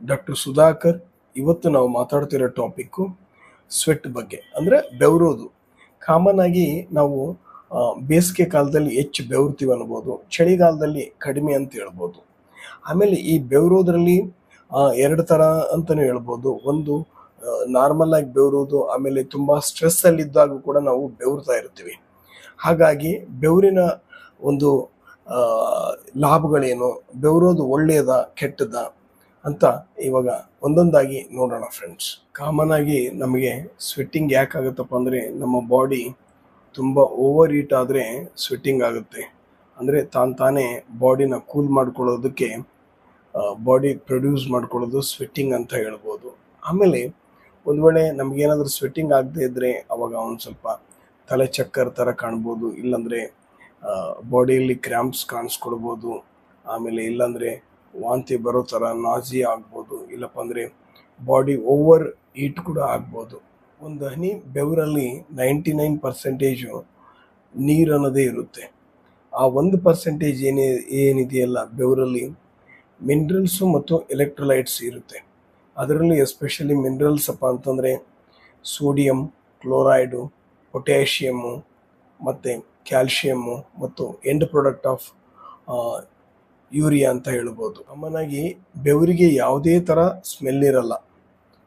Doctor Sudhakar ಇವತ್ತು ನಾವು ಮಾತಾಡ್ತಿರೋ topic sweat ಬಗ್ಗೆ. ಅಂದರೆ ಬೆವರೋದು. ಕಾಮನ್ ಆಗಿ ನಾವು ಬೇಸಿಗೆ ಕಾಲದಲ್ಲಿ ಹೆಚ್ಚು ಬೆವರ್ತೀವಿ ಅನ್ಬೋದು, ಚಳಿಗಾಲದಲ್ಲಿ ಕಡಿಮೆ ಅಂತ ಹೇಳ್ಬೋದು. ಆಮೇಲೆ ಈ ಬೆವರೋದ್ರಲ್ಲಿ ಎರಡು ಥರ ಅಂತಲೂ ಹೇಳ್ಬೋದು. ಒಂದು ನಾರ್ಮಲ್ ಆಗಿ ಬೆವರೋದು, ಆಮೇಲೆ ತುಂಬ ಸ್ಟ್ರೆಸ್ಸಲ್ಲಿದ್ದಾಗ ಕೂಡ ನಾವು ಬೆವರ್ತಾ ಇರ್ತೀವಿ. ಹಾಗಾಗಿ ಬೆವರಿನ ಒಂದು ಲಾಭಗಳೇನು? ಬೆವರೋದು ಒಳ್ಳೆಯದ ಕೆಟ್ಟದ? ಅಂತ ಇವಾಗ ಒಂದೊಂದಾಗಿ ನೋಡೋಣ ಫ್ರೆಂಡ್ಸ್ ಕಾಮನ್ ಆಗಿ ನಮಗೆ ಸ್ವೆಟ್ಟಿಂಗ್ ಯಾಕಾಗುತ್ತಪ್ಪ ಅಂದರೆ ನಮ್ಮ ಬಾಡಿ ತುಂಬ ಓವರ್ ಹೀಟ್ ಆದರೆ ಸ್ವೆಟ್ಟಿಂಗ್ ಆಗುತ್ತೆ. ಅಂದರೆ ತಾನು ತಾನೇ ಬಾಡಿನ ಕೂಲ್ ಮಾಡ್ಕೊಳ್ಳೋದಕ್ಕೆ ಬಾಡಿ ಪ್ರೊಡ್ಯೂಸ್ ಮಾಡ್ಕೊಳ್ಳೋದು ಸ್ವೆಟ್ಟಿಂಗ್ ಅಂತ ಹೇಳ್ಬೋದು. ಆಮೇಲೆ ಒಂದು ವೇಳೆ ನಮಗೇನಾದರೂ ಸ್ವೆಟ್ಟಿಂಗ್ ಆಗದೆ ಇದ್ದರೆ ಅವಾಗ ಒಂದು ಸ್ವಲ್ಪ ತಲೆ ಚಕ್ಕರ್ ಥರ ಕಾಣ್ಬೋದು, ಇಲ್ಲಾಂದರೆ ಬಾಡಿಯಲ್ಲಿ ಕ್ರ್ಯಾಂಪ್ಸ್ ಕಾಣಿಸ್ಕೊಳ್ಬೋದು, ಆಮೇಲೆ ಇಲ್ಲಾಂದರೆ ವಾಂತಿ ಬರೋ ಥರ ನಾಜಿ ಆಗ್ಬೋದು ಇಲ್ಲಪ್ಪ ಅಂದರೆ ಬಾಡಿ ಓವರ್ ಹೀಟ್ ಕೂಡ ಆಗ್ಬೋದು. ಒಂದು ಹನಿ ಬೆವರಲ್ಲಿ ನೈಂಟಿ ನೈನ್ ಪರ್ಸೆಂಟೇಜು ನೀರು ಅನ್ನೋದೇ ಇರುತ್ತೆ. ಆ ಒಂದು ಪರ್ಸೆಂಟೇಜ್ ಏನೇ, ಏನಿದೆಯಲ್ಲ ಬೆವರಲ್ಲಿ ಮಿನರಲ್ಸು ಮತ್ತು ಎಲೆಕ್ಟ್ರೋಲೈಟ್ಸ್ ಇರುತ್ತೆ. ಅದರಲ್ಲಿ ಎಸ್ಪೆಷಲಿ ಮಿನರಲ್ಸ್ ಅಪ್ಪ ಅಂತಂದರೆ ಸೋಡಿಯಂ ಕ್ಲೋರೈಡು ಪೊಟ್ಯಾಷಿಯಮ್ಮು ಮತ್ತು ಕ್ಯಾಲ್ಶಿಯಮ್ಮು ಮತ್ತು ಎಂಡ್ ಪ್ರಾಡಕ್ಟ್ ಆಫ್ ಯೂರಿಯಾ ಅಂತ ಹೇಳ್ಬೋದು. ಕಾಮನ್ ಬೆವರಿಗೆ ಯಾವುದೇ ಥರ ಸ್ಮೆಲ್ ಇರಲ್ಲ.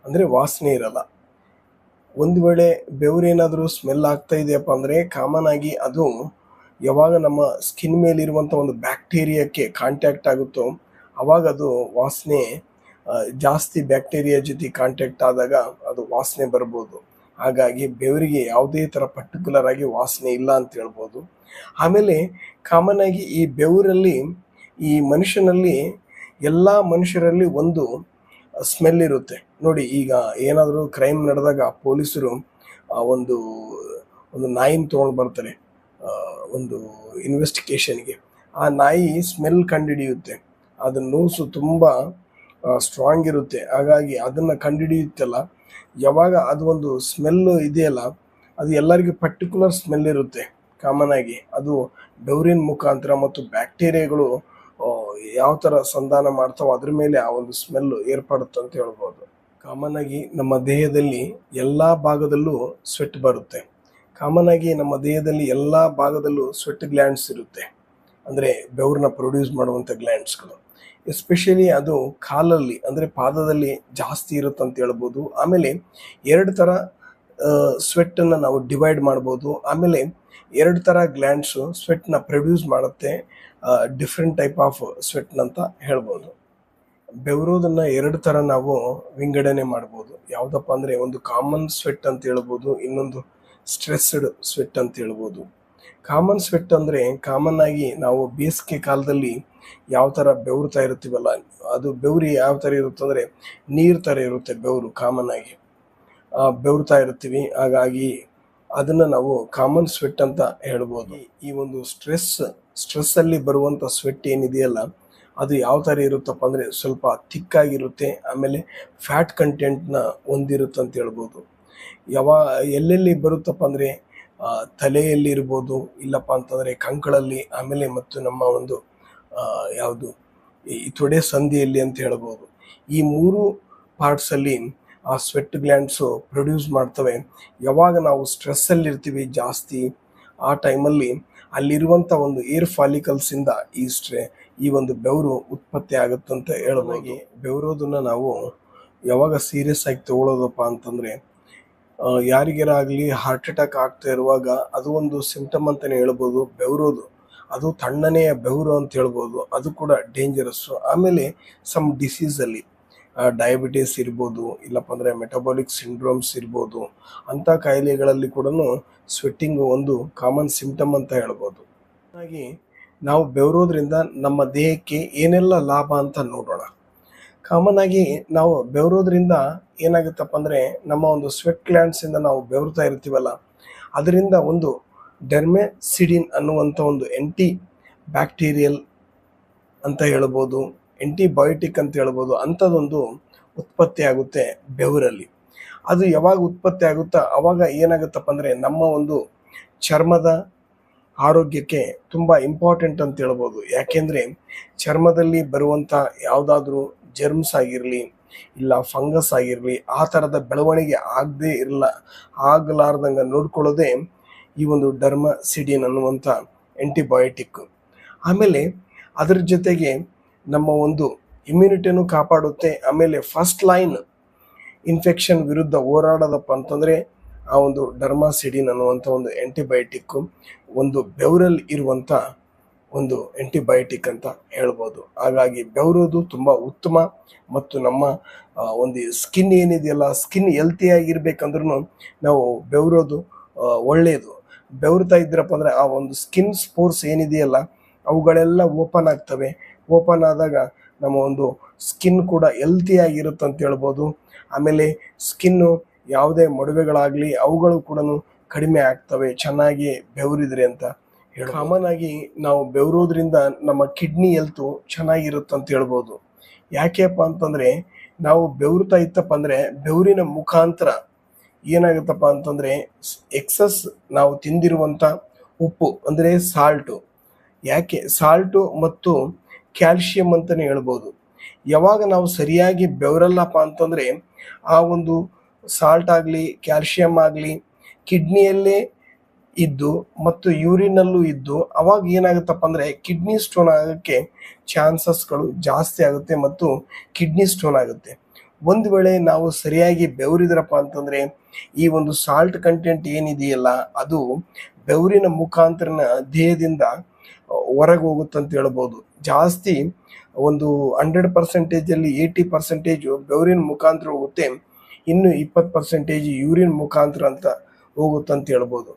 ಅಂದರೆ ವಾಸನೆ ಇರಲ್ಲ. ಒಂದು ವೇಳೆ ಬೆವರೇನಾದರೂ ಸ್ಮೆಲ್ ಆಗ್ತಾ ಇದೆಯಪ್ಪ ಅಂದರೆ ಕಾಮನ್ ಆಗಿ ಅದು ಯಾವಾಗ ನಮ್ಮ ಸ್ಕಿನ್ ಮೇಲಿರುವಂಥ ಒಂದು ಬ್ಯಾಕ್ಟೀರಿಯಾಕ್ಕೆ ಕಾಂಟ್ಯಾಕ್ಟ್ ಆಗುತ್ತೋ, ಅವಾಗ ಅದು ವಾಸನೆ ಜಾಸ್ತಿ ಬ್ಯಾಕ್ಟೀರಿಯಾ ಜೊತೆ ಕಾಂಟ್ಯಾಕ್ಟ್ ಆದಾಗ ಅದು ವಾಸನೆ ಬರ್ಬೋದು. ಹಾಗಾಗಿ ಬೆವರಿಗೆ ಯಾವುದೇ ಥರ ಪರ್ಟಿಕ್ಯುಲರ್ ಆಗಿ ವಾಸನೆ ಇಲ್ಲ ಅಂತ ಹೇಳ್ಬೋದು. ಆಮೇಲೆ ಕಾಮನ್ ಆಗಿ ಈ ಬೆವರಲ್ಲಿ ಈ ಮನುಷ್ಯನಲ್ಲಿ ಎಲ್ಲ ಮನುಷ್ಯರಲ್ಲಿ ಒಂದು ಸ್ಮೆಲ್ ಇರುತ್ತೆ. ನೋಡಿ, ಈಗ ಏನಾದರೂ ಕ್ರೈಮ್ ನಡೆದಾಗ ಪೊಲೀಸರು, ಆ, ಒಂದು ಒಂದು ನಾಯಿನ ತೊಗೊಂಡು ಬರ್ತಾರೆ ಒಂದು ಇನ್ವೆಸ್ಟಿಗೇಷನ್ಗೆ ಆ ನಾಯಿ ಸ್ಮೆಲ್ ಕಂಡುಹಿಡಿಯುತ್ತೆ ಅದು ನೋಸು ತುಂಬ ಸ್ಟ್ರಾಂಗ್ ಇರುತ್ತೆ. ಹಾಗಾಗಿ ಅದನ್ನು ಕಂಡುಹಿಡಿಯುತ್ತಲ್ಲ ಯಾವಾಗ ಅದು ಒಂದು ಸ್ಮೆಲ್ಲು ಇದೆಯಲ್ಲ, ಅದು ಎಲ್ಲರಿಗೂ ಪರ್ಟಿಕ್ಯುಲರ್ ಸ್ಮೆಲ್ ಇರುತ್ತೆ. ಕಾಮನ್ ಆಗಿ. ಅದು ಡೌರಿನ್ ಮುಖಾಂತರ ಮತ್ತು ಬ್ಯಾಕ್ಟೀರಿಯಾಗಳು ಯಾವ ಥರ ಸಂಧಾನ ಮಾಡ್ತಾವೋ ಅದ್ರ ಮೇಲೆ ಆ ಒಂದು ಸ್ಮೆಲ್ ಏರ್ಪಡುತ್ತೆ ಅಂತ ಹೇಳ್ಬೋದು. ಕಾಮನ್ ಆಗಿ ನಮ್ಮ ದೇಹದಲ್ಲಿ ಎಲ್ಲ ಭಾಗದಲ್ಲೂ ಸ್ವೆಟ್ ಬರುತ್ತೆ. ಕಾಮನ್ ಆಗಿ ನಮ್ಮ ದೇಹದಲ್ಲಿ ಎಲ್ಲ ಭಾಗದಲ್ಲೂ ಸ್ವೆಟ್ ಗ್ಲ್ಯಾಂಡ್ಸ್ ಇರುತ್ತೆ. ಅಂದರೆ ಬೆವರನ್ನ ಪ್ರೊಡ್ಯೂಸ್ ಮಾಡುವಂಥ ಗ್ಲ್ಯಾಂಡ್ಸ್ಗಳು ಎಸ್ಪೆಷಲಿ ಅದು ಕಾಲಲ್ಲಿ, ಅಂದರೆ ಪಾದದಲ್ಲಿ ಜಾಸ್ತಿ ಇರುತ್ತೆ ಅಂತ ಹೇಳ್ಬೋದು. ಆಮೇಲೆ ಎರಡು ಥರ ಸ್ವೆಟ್ಟನ್ನು ನಾವು ಡಿವೈಡ್ ಮಾಡ್ಬೋದು. ಆಮೇಲೆ ಎರಡು ಥರ ಗ್ಲ್ಯಾಂಡ್ಸು ಸ್ವೆಟ್ನ ಪ್ರೊಡ್ಯೂಸ್ ಮಾಡುತ್ತೆ. ಡಿಫ್ರೆಂಟ್ ಟೈಪ್ ಆಫ್ ಸ್ವೆಟ್ನಂತ ಹೇಳ್ಬೋದು. ಬೆವರೋದನ್ನು ಎರಡು ಥರ ನಾವು ವಿಂಗಡಣೆ ಮಾಡ್ಬೋದು. ಯಾವುದಪ್ಪ ಅಂದರೆ ಒಂದು ಕಾಮನ್ ಸ್ವೆಟ್ ಅಂತ ಹೇಳ್ಬೋದು, ಇನ್ನೊಂದು ಸ್ಟ್ರೆಸ್ಡ್ ಸ್ವೆಟ್ ಅಂತ ಹೇಳ್ಬೋದು. ಕಾಮನ್ ಸ್ವೆಟ್ ಅಂದರೆ ಕಾಮನ್ ಆಗಿ ನಾವು ಬೇಸಿಗೆ ಕಾಲದಲ್ಲಿ ಯಾವ ಥರ ಬೆವರ್ತಾ ಇರ್ತೀವಲ್ಲ ಅದು ಬೆವರಿ ಯಾವ ಥರ ಇರುತ್ತೆ ಅಂದರೆ ನೀರು ಥರ ಇರುತ್ತೆ ಬೆವರು ಕಾಮನ್ ಆಗಿ. ಬೆವರ್ತಾ ಇರ್ತೀವಿ ಹಾಗಾಗಿ ಅದನ್ನು ನಾವು ಕಾಮನ್ ಸ್ವೆಟ್ ಅಂತ ಹೇಳ್ಬೋದು. ಈ ಒಂದು ಸ್ಟ್ರೆಸ್ ಸ್ಟ್ರೆಸ್ಸಲ್ಲಿ ಬರುವಂಥ ಸ್ವೆಟ್ ಏನಿದೆಯಲ್ಲ, ಅದು ಯಾವ ಥರ ಇರುತ್ತಪ್ಪ ಅಂದರೆ ಸ್ವಲ್ಪ ಥಿಕ್ಕಾಗಿರುತ್ತೆ ಆಮೇಲೆ ಫ್ಯಾಟ್ ಕಂಟೆಂಟ್ನ ಹೊಂದಿರುತ್ತೆ ಅಂತ ಹೇಳ್ಬೋದು. ಯಾವ, ಎಲ್ಲೆಲ್ಲಿ ಬರುತ್ತಪ್ಪ ಅಂದರೆ ತಲೆಯಲ್ಲಿ ಇರ್ಬೋದು, ಇಲ್ಲಪ್ಪ ಅಂತಂದರೆ ಕಂಕಳಲ್ಲಿ, ಆಮೇಲೆ ಮತ್ತು ನಮ್ಮ ಒಂದು ಯಾವುದು, ಈ ತೊಡೆ ಸಂಧಿಯಲ್ಲಿ ಅಂತ ಹೇಳ್ಬೋದು. ಈ ಮೂರು ಪಾರ್ಟ್ಸಲ್ಲಿ ಆ ಸ್ವೆಟ್ ಗ್ಲ್ಯಾಂಡ್ಸು ಪ್ರೊಡ್ಯೂಸ್ ಮಾಡ್ತವೆ. ಯಾವಾಗ ನಾವು ಸ್ಟ್ರೆಸ್ಸಲ್ಲಿ ಇರ್ತೀವಿ ಜಾಸ್ತಿ ಆ ಟೈಮಲ್ಲಿ ಅಲ್ಲಿರುವಂಥ ಒಂದು ಏರ್ ಫಾಲಿಕಲ್ಸಿಂದ ಈ ಸ್ಟ್ರೆ ಈ ಒಂದು ಬೆವರು ಉತ್ಪತ್ತಿ ಆಗುತ್ತಂತ ಹೇಳೋದಾಗಿ ಬೆವರೋದನ್ನು ನಾವು ಯಾವಾಗ ಸೀರಿಯಸ್ ಆಗಿ ತಗೊಳ್ಳೋದಪ್ಪ ಅಂತಂದರೆ ಯಾರಿಗೇನಾಗಲಿ ಆಗಲಿ ಹಾರ್ಟ್ ಅಟ್ಯಾಕ್ ಆಗ್ತಾ ಇರುವಾಗ ಅದು ಒಂದು ಸಿಂಪ್ಟಮ್ ಅಂತಲೇ ಹೇಳ್ಬೋದು. ಬೆವರೋದು ಅದು ತಣ್ಣನೆಯ ಬೆವರು ಅಂತ ಹೇಳ್ಬೋದು. ಅದು ಕೂಡ ಡೇಂಜರಸ್ಸು ಆಮೇಲೆ ಸಮ್ ಡಿಸೀಸಲ್ಲಿ ಡಯಾಬಿಟೀಸ್ ಇರ್ಬೋದು, ಇಲ್ಲಪ್ಪ ಅಂದರೆ ಮೆಟಬಾಲಿಕ್ ಸಿಂಡ್ರೋಮ್ಸ್ ಇರ್ಬೋದು, ಅಂಥ ಕಾಯಿಲೆಗಳಲ್ಲಿ ಕೂಡ ಸ್ವೆಟ್ಟಿಂಗ್ ಒಂದು ಕಾಮನ್ ಸಿಂಪ್ಟಮ್ ಅಂತ ಹೇಳ್ಬೋದು. ಹಾಗಾಗಿ ನಾವು ಬೆವರೋದ್ರಿಂದ ನಮ್ಮ ದೇಹಕ್ಕೆ ಏನೆಲ್ಲ ಲಾಭ ಅಂತ ನೋಡೋಣ. ಕಾಮನ್ ಆಗಿ ನಾವು ಬೆವರೋದ್ರಿಂದ ಏನಾಗುತ್ತಪ್ಪ ಅಂದರೆ ನಮ್ಮ ಒಂದು ಸ್ವೆಟ್ ಗ್ಲ್ಯಾಂಡ್ಸಿಂದ ನಾವು ಬೆವರ್ತಾ ಇರ್ತೀವಲ್ಲ, ಅದರಿಂದ ಒಂದು ಡೆರ್ಮೆಸಿಡಿನ್ ಅನ್ನುವಂಥ ಒಂದು ಎಂಟಿ ಬ್ಯಾಕ್ಟೀರಿಯಲ್ ಅಂತ ಹೇಳ್ಬೋದು. ಎಂಟಿಬಯೋಟಿಕ್ ಅಂತ ಹೇಳ್ಬೋದು, ಅಂಥದ್ದೊಂದು ಉತ್ಪತ್ತಿ ಆಗುತ್ತೆ ಬೆವರಲ್ಲಿ. ಅದು ಯಾವಾಗ ಉತ್ಪತ್ತಿ ಆಗುತ್ತೋ, ಅವಾಗ ಏನಾಗುತ್ತಪ್ಪ ಅಂದರೆ ನಮ್ಮ ಒಂದು ಚರ್ಮದ ಆರೋಗ್ಯಕ್ಕೆ ತುಂಬ ಇಂಪಾರ್ಟೆಂಟ್ ಅಂತ ಹೇಳ್ಬೋದು. ಯಾಕೆಂದರೆ ಚರ್ಮದಲ್ಲಿ ಬರುವಂಥ ಯಾವುದಾದ್ರೂ ಜರ್ಮ್ಸ್ ಆಗಿರಲಿ, ಇಲ್ಲ ಫಂಗಸ್ ಆಗಿರಲಿ, ಆ ಥರದ ಬೆಳವಣಿಗೆ ಆಗದೇ ಇರಲ್ಲ, ಆಗಲಾರ್ದಂಗೆ ನೋಡ್ಕೊಳ್ಳೋದೇ ಈ ಒಂದು ಡರ್ಮಸಿಡಿನ್ ಅನ್ನುವಂಥ ಆ್ಯಂಟಿಬಯೋಟಿಕ್ ಆಮೇಲೆ ಅದರ ಜೊತೆಗೆ ನಮ್ಮ ಒಂದು ಇಮ್ಯುನಿಟಿಯನ್ನು ಕಾಪಾಡುತ್ತೆ. ಆಮೇಲೆ ಫಸ್ಟ್ ಲೈನ್ ಇನ್ಫೆಕ್ಷನ್ ವಿರುದ್ಧ ಹೋರಾಡೋದಪ್ಪ ಅಂತಂದರೆ ಆ ಒಂದು ಡರ್ಮಾಸಿಡಿನ್ ಅನ್ನುವಂಥ ಒಂದು ಆ್ಯಂಟಿಬಯೋಟಿಕ್ಕು ಒಂದು ಬೆವರಲ್ಲಿ ಇರುವಂಥ ಒಂದು ಆ್ಯಂಟಿಬಯೋಟಿಕ್ ಅಂತ ಹೇಳ್ಬೋದು. ಹಾಗಾಗಿ ಬೆವರೋದು ತುಂಬ ಉತ್ತಮ ಮತ್ತು ನಮ್ಮ ಒಂದು ಸ್ಕಿನ್ ಏನಿದೆಯಲ್ಲ ಸ್ಕಿನ್ ಹೆಲ್ತಿಯಾಗಿರ್ಬೇಕಂದ್ರೂ ನಾವು ಬೆವರೋದು ಒಳ್ಳೆಯದು ಬೆವರ್ತಾ ಇದ್ರಪ್ಪ ಅಂದರೆ ಆ ಒಂದು ಸ್ಕಿನ್ ಸ್ಪೋರ್ಟ್ಸ್ ಏನಿದೆಯಲ್ಲ, ಅವುಗಳೆಲ್ಲ ಓಪನ್ ಆಗ್ತವೆ. ಓಪನ್ ಆದಾಗ ನಮ್ಮ ಒಂದು ಸ್ಕಿನ್ ಕೂಡ ಹೆಲ್ತಿಯಾಗಿರುತ್ತೆ ಅಂತ ಹೇಳ್ಬೋದು. ಆಮೇಲೆ ಸ್ಕಿನ್ನು ಯಾವುದೇ ಮೊಡವೆಗಳಾಗಲಿ ಅವುಗಳು ಕೂಡ ಕಡಿಮೆ ಆಗ್ತವೆ, ಚೆನ್ನಾಗಿ ಬೆವರಿದ್ರಿ ಅಂತ ಹೇಳಿ ಕಾಮನ್ ಆಗಿ ನಾವು ಬೆವರೋದ್ರಿಂದ ನಮ್ಮ ಕಿಡ್ನಿ ಹೆಲ್ತು ಚೆನ್ನಾಗಿರುತ್ತೆ ಅಂತ ಹೇಳ್ಬೋದು. ಯಾಕೆಪ್ಪ ಅಂತಂದರೆ ನಾವು ಬೆವರ್ತಾ ಇತ್ತಪ್ಪ ಅಂದರೆ ಬೆವರಿನ ಮುಖಾಂತರ ಏನಾಗುತ್ತಪ್ಪ ಅಂತಂದರೆ ಎಕ್ಸಸ್ ನಾವು ತಿಂದಿರುವಂಥ ಉಪ್ಪು ಅಂದರೆ ಸಾಲ್ಟು ಯಾಕೆ? ಸಾಲ್ಟು ಮತ್ತು ಕ್ಯಾಲ್ಶಿಯಂ ಅಂತಲೇ ಹೇಳ್ಬೋದು. ಯಾವಾಗ ನಾವು ಸರಿಯಾಗಿ ಬೆವರಲ್ಲಪ್ಪ ಅಂತಂದರೆ ಆ ಒಂದು ಸಾಲ್ಟ್ ಆಗಲಿ, ಕ್ಯಾಲ್ಶಿಯಂ ಆಗಲಿ, ಕಿಡ್ನಿಯಲ್ಲೇ ಇದ್ದು ಮತ್ತು ಯೂರಿನಲ್ಲೂ ಇದ್ದು ಅವಾಗ ಏನಾಗುತ್ತಪ್ಪ ಅಂದರೆ ಕಿಡ್ನಿ ಸ್ಟೋನ್ ಆಗೋಕ್ಕೆ ಚಾನ್ಸಸ್ಗಳು ಜಾಸ್ತಿ ಆಗುತ್ತೆ ಮತ್ತು ಕಿಡ್ನಿ ಸ್ಟೋನ್ ಆಗುತ್ತೆ. ಒಂದು ವೇಳೆ ನಾವು ಸರಿಯಾಗಿ ಬೆವರಿದ್ರಪ್ಪ ಅಂತಂದರೆ ಈ ಒಂದು ಸಾಲ್ಟ್ ಕಂಟೆಂಟ್ ಏನಿದೆಯಲ್ಲ ಅದು ಬೆವರಿನ ಮುಖಾಂತರನ ದೇಹದಿಂದ ಹೊರಗೆ ಹೋಗುತ್ತೆ ಅಂತ ಹೇಳ್ಬೋದು. ಜಾಸ್ತಿ ಒಂದು ಹಂಡ್ರೆಡ್ ಪರ್ಸೆಂಟೇಜಲ್ಲಿ ಏಯ್ಟಿ ಪರ್ಸೆಂಟೇಜು ಬೆವರಿನ ಮುಖಾಂತರ ಹೋಗುತ್ತೆ. ಇನ್ನು ಇಪ್ಪತ್ತು ಪರ್ಸೆಂಟೇಜ್ ಯೂರಿನ್ ಮುಖಾಂತರ ಅಂತ ಹೋಗುತ್ತೆ ಅಂತ ಹೇಳ್ಬೋದು.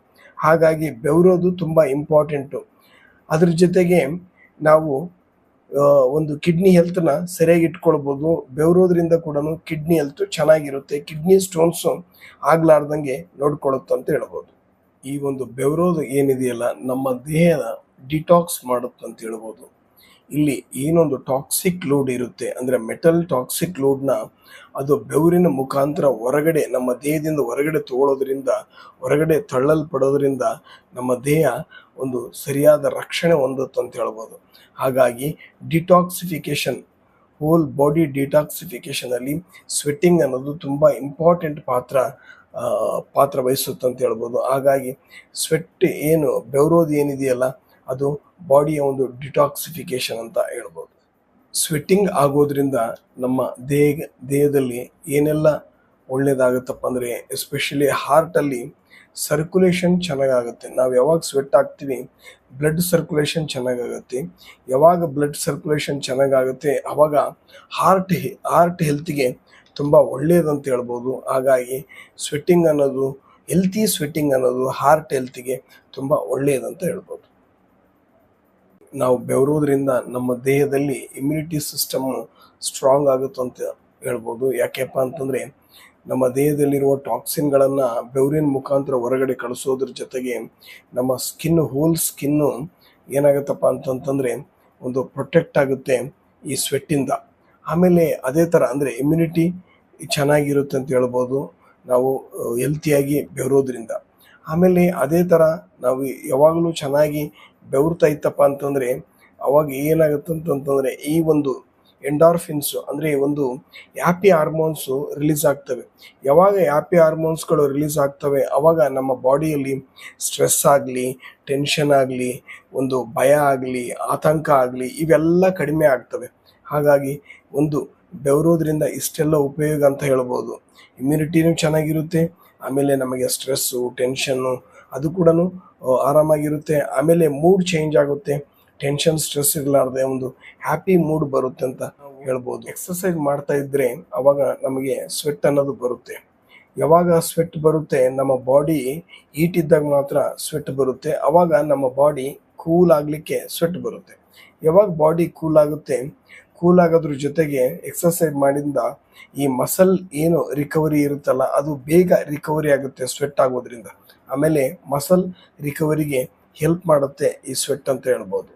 ಹಾಗಾಗಿ ಬೆವರೋದು ತುಂಬ ಇಂಪಾರ್ಟೆಂಟು ಅದ್ರ ಜೊತೆಗೆ ನಾವು ಒಂದು ಕಿಡ್ನಿ ಹೆಲ್ತನ್ನ ಸರಿಯಾಗಿ ಇಟ್ಕೊಳ್ಬೋದು. ಬೆವರೋದ್ರಿಂದ ಕೂಡ ಕಿಡ್ನಿ ಹೆಲ್ತ್ ಚೆನ್ನಾಗಿರುತ್ತೆ. ಕಿಡ್ನಿ ಸ್ಟೋನ್ಸು ಆಗ್ಲಾರ್ದಂಗೆ ನೋಡ್ಕೊಳ್ಳುತ್ತೆ ಅಂತ ಹೇಳ್ಬೋದು. ಈ ಒಂದು ಬೆವರೋದು ಏನಿದೆಯಲ್ಲ, ನಮ್ಮ ದೇಹದ ಡಿಟಾಕ್ಸ್ ಮಾಡುತ್ತೆ ಅಂತ ಹೇಳ್ಬೋದು. ಇಲ್ಲಿ ಏನೊಂದು ಟಾಕ್ಸಿಕ್ ಲೋಡ್ ಇರುತ್ತೆ, ಅಂದರೆ ಮೆಟಲ್ ಟಾಕ್ಸಿಕ್ ಲೋಡ್ನ ಅದು ಬೆವರಿನ ಮುಖಾಂತರ ಹೊರಗಡೆ, ನಮ್ಮ ದೇಹದಿಂದ ಹೊರಗಡೆ ತಗೊಳ್ಳೋದ್ರಿಂದ ಹೊರಗಡೆ ತಳ್ಳಲ್ಪಡೋದ್ರಿಂದ ನಮ್ಮ ದೇಹ ಒಂದು ಸರಿಯಾದ ರಕ್ಷಣೆ ಹೊಂದುತ್ತೆ ಅಂತ ಹೇಳ್ಬೋದು. ಹಾಗಾಗಿ ಡಿಟಾಕ್ಸಿಫಿಕೇಶನ್ ಹೋಲ್ ಬಾಡಿ ಡಿಟಾಕ್ಸಿಫಿಕೇಶನಲ್ಲಿ ಸ್ವೆಟ್ಟಿಂಗ್ ಅನ್ನೋದು ತುಂಬ ಇಂಪಾರ್ಟೆಂಟ್ ಪಾತ್ರ ಪಾತ್ರ ವಹಿಸುತ್ತೆ ಅಂತ ಹೇಳ್ಬೋದು. ಹಾಗಾಗಿ ಸ್ವೆಟ್ ಏನು, ಬೆವರೋದು ಏನಿದೆಯಲ್ಲ ಅದು ಬಾಡಿಯ ಒಂದು ಡಿಟಾಕ್ಸಿಫಿಕೇಶನ್ ಅಂತ ಹೇಳ್ಬೋದು. ಸ್ವೆಟ್ಟಿಂಗ್ ಆಗೋದ್ರಿಂದ ನಮ್ಮ ದೇಹ, ದೇಹದಲ್ಲಿ ಏನೆಲ್ಲ ಒಳ್ಳೇದಾಗುತ್ತಪ್ಪ ಅಂದರೆ ಎಸ್ಪೆಷಲಿ ಹಾರ್ಟಲ್ಲಿ ಸರ್ಕ್ಯುಲೇಷನ್ ಚೆನ್ನಾಗಾಗುತ್ತೆ. ನಾವು ಯಾವಾಗ ಸ್ವೆಟ್ ಆಗ್ತೀವಿ ಬ್ಲಡ್ ಸರ್ಕ್ಯುಲೇಷನ್ ಚೆನ್ನಾಗಾಗುತ್ತೆ. ಯಾವಾಗ ಬ್ಲಡ್ ಸರ್ಕ್ಯುಲೇಷನ್ ಚೆನ್ನಾಗಾಗುತ್ತೆ ಆವಾಗ ಹಾರ್ಟ್ ಹಾರ್ಟ್ ಹೆಲ್ತಿಗೆ ತುಂಬ ಒಳ್ಳೆಯದಂತ ಹೇಳ್ಬೋದು. ಹಾಗಾಗಿ ಸ್ವೆಟ್ಟಿಂಗ್ ಅನ್ನೋದು ಹೆಲ್ತಿ ಸ್ವೆಟ್ಟಿಂಗ್ ಅನ್ನೋದು ಹಾರ್ಟ್ ಹೆಲ್ತಿಗೆ ತುಂಬ ಒಳ್ಳೆಯದಂತ ಹೇಳ್ಬೋದು. ನಾವು ಬೆವರೋದ್ರಿಂದ ನಮ್ಮ ದೇಹದಲ್ಲಿ ಇಮ್ಯುನಿಟಿ ಸಿಸ್ಟಮ್ ಸ್ಟ್ರಾಂಗ್ ಆಗುತ್ತೆ ಅಂತ ಹೇಳ್ಬೋದು. ಯಾಕೆಪ್ಪ ಅಂತಂದರೆ ನಮ್ಮ ದೇಹದಲ್ಲಿರುವ ಟಾಕ್ಸಿನ್ಗಳನ್ನು ಬೆವರಿನ ಮುಖಾಂತರ ಹೊರಗಡೆ ಕಳಿಸೋದ್ರ ಜೊತೆಗೆ ನಮ್ಮ ಸ್ಕಿನ್ ಹೋಲ್ ಸ್ಕಿನ್ನು ಏನಾಗುತ್ತಪ್ಪ ಅಂತಂತಂದರೆ ಒಂದು ಪ್ರೊಟೆಕ್ಟ್ ಆಗುತ್ತೆ ಈ ಸ್ವೆಟ್ಟಿಂದ ಆಮೇಲೆ ಅದೇ ಥರ ಅಂದರೆ ಇಮ್ಯುನಿಟಿ ಚೆನ್ನಾಗಿರುತ್ತೆ ಅಂತ ಹೇಳ್ಬೋದು. ನಾವು ಹೆಲ್ತಿಯಾಗಿ ಬೆವರೋದ್ರಿಂದ. ಆಮೇಲೆ ಅದೇ ಥರ ನಾವು ಯಾವಾಗಲೂ ಚೆನ್ನಾಗಿ ಬೆವರ್ತಾ ಇತ್ತಪ್ಪ ಅಂತಂದರೆ, ಅವಾಗ ಏನಾಗುತ್ತೆ ಅಂತಂತಂದರೆ, ಈ ಒಂದು ಎಂಡಾರ್ಫಿನ್ಸು ಅಂದರೆ ಒಂದು ಹ್ಯಾಪಿ ಹಾರ್ಮೋನ್ಸು ರಿಲೀಸ್ ಆಗ್ತವೆ. ಯಾವಾಗ ಹ್ಯಾಪಿ ಹಾರ್ಮೋನ್ಸ್ಗಳು ರಿಲೀಸ್ ಆಗ್ತವೆ, ಅವಾಗ ನಮ್ಮ ಬಾಡಿಯಲ್ಲಿ ಸ್ಟ್ರೆಸ್ ಆಗಲಿ ಟೆನ್ಷನ್ ಆಗಲಿ, ಒಂದು ಭಯ ಆಗಲಿ, ಆತಂಕ ಆಗಲಿ, ಇವೆಲ್ಲ ಕಡಿಮೆ ಆಗ್ತವೆ. ಹಾಗಾಗಿ ಒಂದು ಬೆವರೋದ್ರಿಂದ ಇಷ್ಟೆಲ್ಲ ಉಪಯೋಗ ಅಂತ ಹೇಳ್ಬೋದು. ಇಮ್ಯುನಿಟಿನೂ ಚೆನ್ನಾಗಿರುತ್ತೆ, ಆಮೇಲೆ ನಮಗೆ ಸ್ಟ್ರೆಸ್ಸು ಟೆನ್ಷನ್ನು ಅದು ಕೂಡ ಆರಾಮಾಗಿರುತ್ತೆ. ಆಮೇಲೆ ಮೂಡ್ ಚೇಂಜ್ ಆಗುತ್ತೆ. ಟೆನ್ಷನ್ ಸ್ಟ್ರೆಸ್ ಇರಲಾರ್ದೆ ಒಂದು ಹ್ಯಾಪಿ ಮೂಡ್ ಬರುತ್ತೆ ಅಂತ ಹೇಳ್ಬೋದು. ಎಕ್ಸಸೈಸ್ ಮಾಡ್ತಾ ಇದ್ರೆ ಅವಾಗ ನಮಗೆ ಸ್ವೆಟ್ ಅನ್ನೋದು ಬರುತ್ತೆ. ಯಾವಾಗ ಸ್ವೆಟ್ ಬರುತ್ತೆ, ನಮ್ಮ ಬಾಡಿ ಹೀಟ್ ಇದ್ದಾಗ ಮಾತ್ರ ಸ್ವೆಟ್ ಬರುತ್ತೆ. ಅವಾಗ ನಮ್ಮ ಬಾಡಿ ಕೂಲ್ ಆಗಲಿಕ್ಕೆ ಸ್ವೆಟ್ ಬರುತ್ತೆ. ಯಾವಾಗ ಬಾಡಿ ಕೂಲ್ ಆಗುತ್ತೆ ಕೂಲ್ ಆಗೋದ್ರ ಜೊತೆಗೆ ಎಕ್ಸಸೈಸ್ ಮಾಡಿಂದ ಈ ಮಸಲ್ ಏನು ರಿಕವರಿ ಇರುತ್ತಲ್ಲ, ಅದು ಬೇಗ ರಿಕವರಿ ಆಗುತ್ತೆ ಸ್ವೆಟ್ ಆಗೋದ್ರಿಂದ. ಆಮೇಲೆ ಮಸಲ್ ರಿಕವರಿಗೆ ಹೆಲ್ಪ್ ಮಾಡುತ್ತೆ ಈ ಸ್ವೆಟ್ ಅಂತ ಹೇಳ್ಬೋದು.